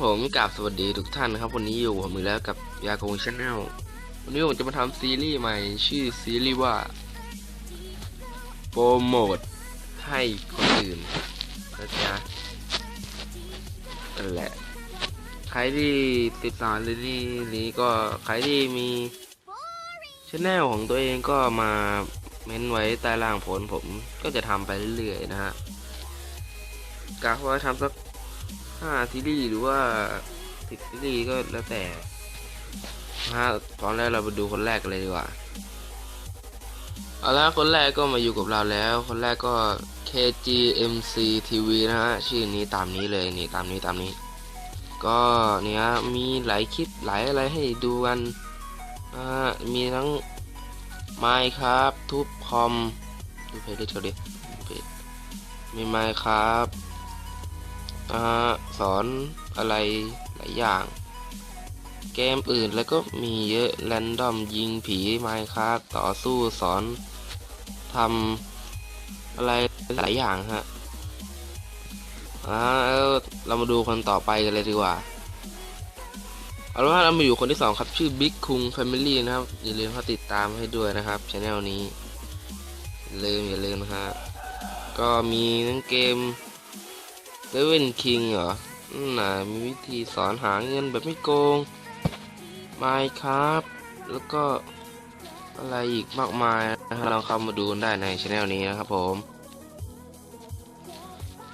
ผมกับสวัสดีทุกท่านนะครับ วันนี้อยู่ผมอีกแล้วกับยาโกงชาแนลวันนี้ผมจะมาทำซีรีส์ใหม่ชื่อซีรีส์ว่าโปรโมทให้คนอื่นนะจ๊ะนั่นแหละ ใครที่ติดตามซีรีส์นี้ก็ใครที่มีชาแนลของตัวเองก็มาเม้นไว้ใต้ล่างผลผมก็จะทำไปเรื่อยๆนะฮะกะว่าทำสัก ห้าซีรีส์หรือว่าสิบซีรีส์ก็แล้วแต่นะฮะตอนแรกเราไปดูคนแรกกันเลยดีกว่าเอาละคนแรกก็มาอยู่กับเราแล้ว คนแรกก็ KGMC TV นะฮะชื่อนี้ตามนี้เลยนี่ตามนี้ตามนี้ ก็เนี่ยมีหลายคลิปหลายอะไรให้ดูกันนะฮะมีทั้งไมค์ครับทุบคอมดูเพลย์ดิเขาดิมีไมค์ครับ อสอนอะไรหลายอย่าง เกมอื่นแล้วก็มีเยอะแรนดอมยิงผีไมค์ครับต่อสู้สอนทำอะไรหลายอย่างฮะอ่าเรามาดูคนต่อไปกันเลยดีกว่าเอาละว่าเรามาอยู่คนที่สองครับชื่อ Big คุง Family นะครับ อย่าลืมเข้าติดตามให้ด้วยนะครับช anel นี้อย่าลืมอย่าลืมนะฮะก็มีทั้งเกม เลเวนคิงเหรอน่ะมีวิธีสอนหาเงินแบบไม่โกงไมครับ แล้วก็อะไรอีกมากมายนะฮะลองเข้ามาดูได้ในช anel นี้นะครับผม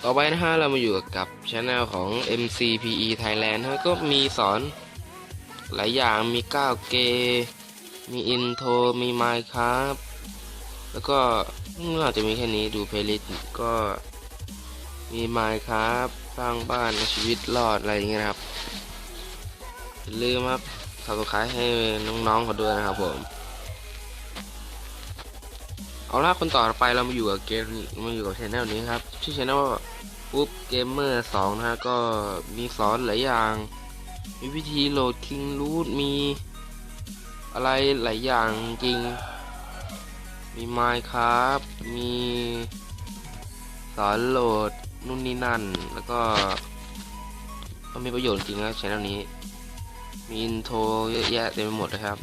ต่อไปนะฮะเรามาอยู่กับช anel ของ MCPE Thailand นะฮะก็มีสอนหลายอย่างมี9เกมมีอินโทรมีไมครับ แล้วก็น่าจะมีแค่นี้ดูเพลย์ลิสต์ก็ มีไมค์ครับสร้างบ้านชีวิตรอดอะไรอย่างเงี้ยนะครับอย่าลืมครับสมัครให้น้องๆเขาด้วยนะครับผมเอาละคนต่อไปเรามาอยู่กับเกมมาอยู่กับชแนลนี้ครับชื่อชแนลว่าปุ๊บเกมเมอร์สองนะฮะก็มีสอนหลายอย่าง มีวิธีโหลดคิงรูทมีอะไรหลายอย่างจริง มีไมค์ครับมีสอนโหลด นู่นนี่นั่น แล้วก็ก็มีประโยชน์จริงนะช่องนี้ มีอินโทรเยอะแยะเต็มไปหมดนะครับ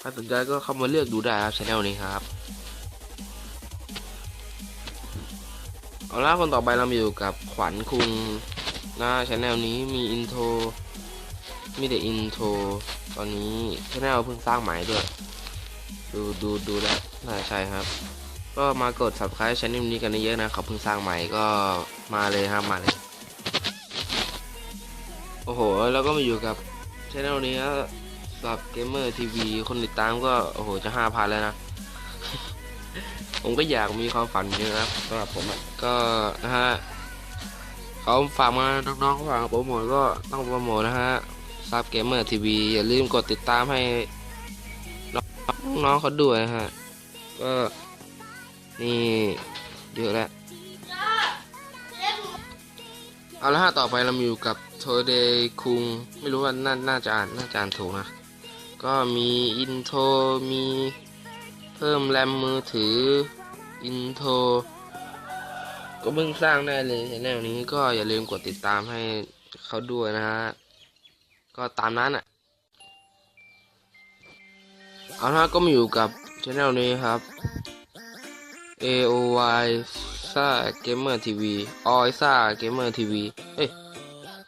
ถ้าสนใจก็เข้ามาเลือกดูได้ครับช่องนี้ครับ เอาละคนต่อไปเราอยู่กับขวัญคุงนะช่องนี้มีอินโทร มีแต่อินโทร ตอนนี้ช่องเพิ่งสร้างใหม่ด้วย ดูดูดูแล้วน่าใช่ครับ ก็มากด subscribe ช่องนี้กันเยอะนะเขาเพิ่งสร้างใหม่ก็มาเลยครับมาเลย โอ้โห แล้วก็มาอยู่กับช่องนี้กับเกมเมอร์ทีวีคนติดตามก็โอ้โหจะห้าพันแล้วนะ ผมก็อยากมีความฝันเยอะครับสำหรับผมก็นะฮะเขาฝากมาน้องๆเขาฝากโปรโมทก็ต้องโปรโมทนะฮะซับเกมเมอร์ทีวีอย่าลืมกดติดตามให้น้องๆเขาด้วยนะฮะก็ นี่เยอะแล้วเอาละฮะต่อไปเรามาอยู่กับโทเดคุง ไม่รู้ว่าน่าน่าจะอ่านน่าจะอ่านถูกนะ ก็มีอินโทรมีเพิ่มแรมมือถืออินโทรก็เพิ่งสร้างได้เลยในแนวนี้ก็อย่าลืมกดติดตามให้เขาด้วยนะฮะ ก็ตามนั้นอะ เอาละก็มาอยู่กับช anel นี้ครับ AOY ซ่าเกมเมอร์ทีวีออยซ่าเกมเมอร์ทีวีเอ้ย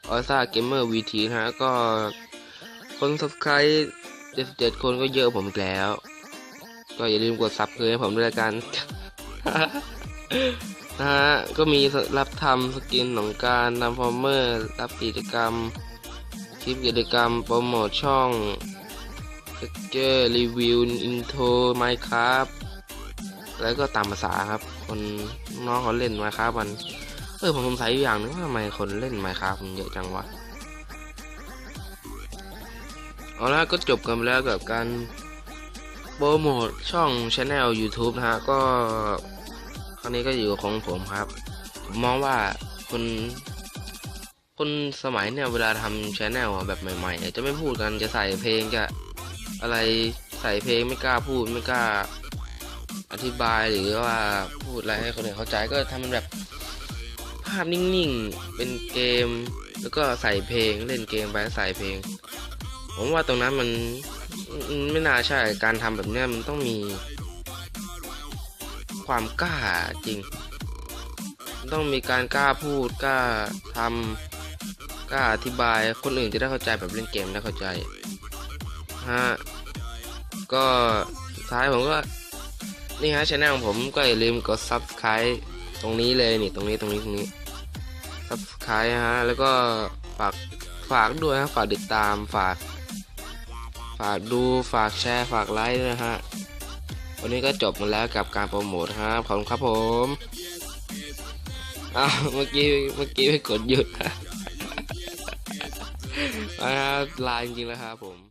ออยซ่าเกมเมอร์วีทีนะฮะก็คน subscribe 77 คนก็เยอะผมอีกแล้ว ก็อย่าลืมกดซับเพื่อให้ผมด้วยละกันนะฮะก็มีรับทำสกินของการนำฟอร์เมอร์รับกิจกรรมคลิปกิจกรรมโปรโมทช่องเกอร์รีวิวอินโทรไมค์ครับ แล้วก็ตามภาษาครับ คนน้องเขาเล่นไมค์ครับมัน เออผมสงสัยอยู่อย่างนึงว่าทำไมคนเล่นไมค์ครับมันเยอะจังวะเอาละก็จบกันไปแล้วกับการโปรโมทช่องช anel YouTube นะฮะ ก็ครั้งนี้ก็อยู่ของผมครับ ผมมองว่าคนคนสมัยเนี่ยเวลาทำช anel แบบใหม่ๆ จะไม่พูดกันจะใส่เพลงจะอะไรใส่เพลงไม่กล้าพูดไม่กล้า อธิบายหรือว่าพูดอะไรให้คนอื่นเข้าใจก็ทำเป็นแบบภาพนิ่งๆ เป็นเกม แล้วก็ใส่เพลงเล่นเกมไปใส่เพลง ผมว่าตรงนั้นมันไม่น่าใช่การทำแบบเนี้ยมันต้องมี ความกล้าจริง ต้องมีการกล้าพูดกล้าทำกล้าอธิบายคนอื่นจะได้เข้าใจแบบเล่นเกมได้เข้าใจฮะก็สุดท้ายผมก็ นี่ฮะช anel ของผมก็อย่าลืมกด subscribe ตรงนี้เลยนี่ตรงนี้ตรงนี้ตรงนี้ subscribe ฮะแล้วก็ฝากฝากด้วยฮะฝากติดตามฝาก ฝากดูฝากแชร์ฝากไลค์นะฮะวันนี้ก็จบมาแล้วกับการโปรโมทครับขอบคุณครับผมอ้าวเมื่อกี้เมื่อกี้ไปกดหยุดอ่าลาจริงๆแล้วครับผม